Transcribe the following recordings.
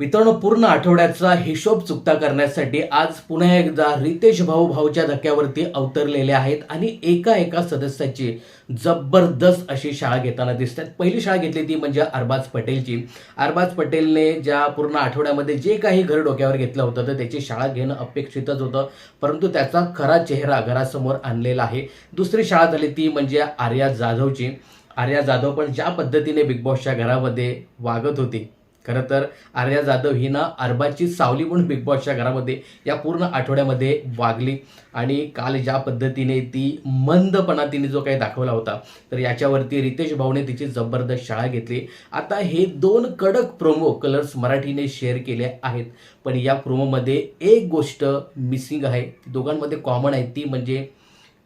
मित्रांनो पूर्ण आठवड्याचा हिशोब चुकता करण्यासाठी आज पुन्हा एकदा रितेश भाऊ भाऊच्या धक्क्यावरती अवतरलेले आहेत आणि एका एका सदस्याची जबरदस्त अशी शाळा घेताना दिसतात. पहिली शाळा घेतली ती म्हणजे अरबाज पटेलची. अरबाज पटेलने ज्या पूर्ण आठवड्यामध्ये जे काही घर डोक्यावर घेतलं होतं तर त्याची शाळा घेणं अपेक्षितच होतं परंतु त्याचा खरा चेहरा घरासमोर आणलेला आहे. दुसरी शाळा झाली ती म्हणजे आर्या जाधवची. आर्या जाधव पण ज्या पद्धतीने बिग बॉसच्या घरामध्ये वागत होती खरं तर आर्या जाधव हिनं अरबाची सावली म्हणून बिग बॉसच्या घरामध्ये या पूर्ण आठवड्यामध्ये वागली. आणि काल ज्या पद्धतीने ती मंदपणा तिने जो काही दाखवला होता तर याच्यावरती रितेश भाऊने तिची जबरदस्त शाळा घेतली. आता हे दोन कडक प्रोमो कलर्स मराठीने शेअर केले आहेत. पण या प्रोमोमध्ये एक गोष्ट मिसिंग आहे. दोघांमध्ये कॉमन आहे ती म्हणजे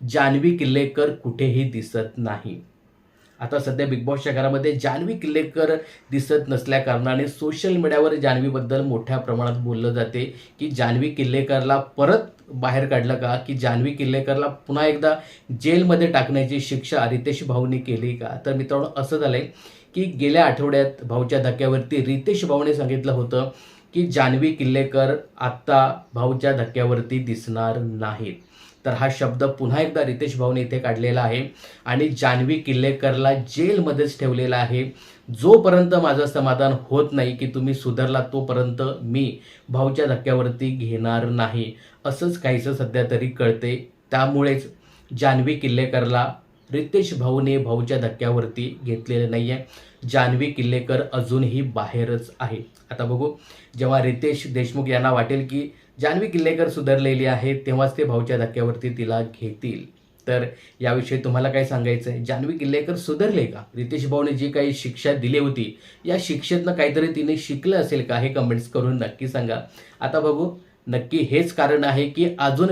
जान्हवी किल्लेकर कुठेही दिसत नाही. आता सध्या बिग बॉसच्या घरामध्ये जान्हवी किल्लेकर दिसत नसल्या कारणाने सोशल मीडियावर जान्हवीबद्दल मोठ्या प्रमाणात बोललं जाते की जान्हवी किल्लेकरला परत बाहेर काढलं का? की जान्हवी किल्लेकरला पुन्हा एकदा जेलमध्ये टाकण्याची शिक्षा रितेश भाऊने केली का? तर मित्रांनो असं झालंय की गेल्या आठवड्यात भाऊच्या धक्क्यावरती रितेश भाऊने सांगितलं होतं की जान्हवी किल्लेकर आत्ता भाऊच्या धक्क्यावरती दिसणार नाहीत. तर हा शब्द पुन्हा एकदा रितेश भाऊने इथे काढलेला आहे. आणि जान्हवी किल्लेकरला जेलमध्येच ठेवलेला आहे. जोपर्यंत माझं समाधान होत नाही की तुम्ही सुधारला तोपर्यंत मी भाऊच्या धक्क्यावरती घेणार नाही. असंच काहीसं सध्या तरी कळते त्यामुळेच जान्हवी किल्लेकरला रितेश भाऊने भाऊच्या धक्क्यावरती घेतलेलं नाही आहे जान्हवी किल्लेकर अजूनही बाहेरच आहे. आता बघू जेव्हा रितेश देशमुख यांना वाटेल की जान्हवी किल्लेकर सुधारलेली आहे तेव्हाच ते भाऊच्या धक्क्यावरती तिला घेतील. तर याविषयी तुम्हाला काय सांगायचं आहे जान्हवी किल्लेकर सुधारले का? रितेश भाऊने जी काही शिक्षा दिली होती या शिक्षेतनं काहीतरी तिने शिकलं असेल का? हे कमेंट्स करून नक्की सांगा. आता बघू नक्की हेच कारण आहे की अजून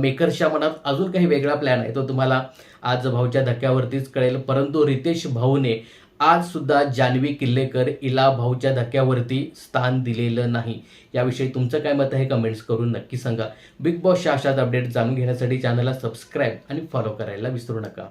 मेकर्सच्या मनात अजून काही वेगळा प्लॅन आहे तो तुम्हाला आज भाऊच्या धक्क्यावरतीच कळेल. परंतु रितेश भाऊने आज सुद्धा जान्हवी किल्लेकर इला भाऊच्या धक्क्यावरती स्थान दिलेलं नाही. याविषयी तुमचं काय मत आहे कमेंट्स करून नक्की सांगा. बिग बॉसच्या अशाच अपडेट जाणून घेण्यासाठी चॅनलला सबस्क्राईब आणि फॉलो करायला विसरू नका.